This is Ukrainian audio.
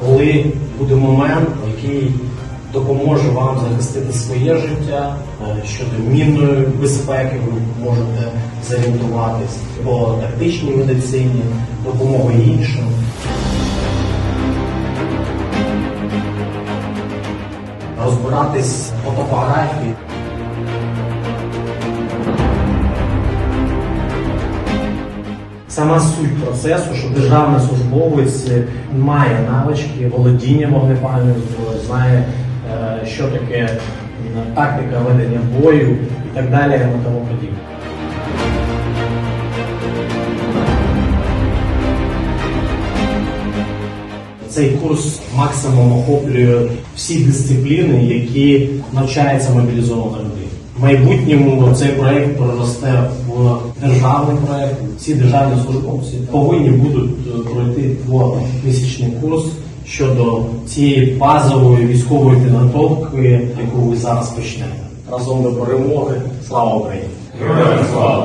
коли буде момент, який допоможе вам захистити своє життя е, щодо мінної безпеки, ви можете зорієнтуватись по тактичній медицині, допомоги іншим. Розбиратись по топографії. Сама суть процесу, що державний службовець має навички володіння вогнепальною зброєю, знає, е, що таке е, тактика ведення бою і так далі і тому подібне. Цей курс максимум охоплює всі дисципліни, які навчається мобілізована людина. В майбутньому цей проект проросте в державний проект. Ці державні службовці повинні будуть е, пройти двомісячний курс щодо цієї базової військової підготовки, яку ви зараз почнете. Разом до перемоги. Слава Україні! Героям слава!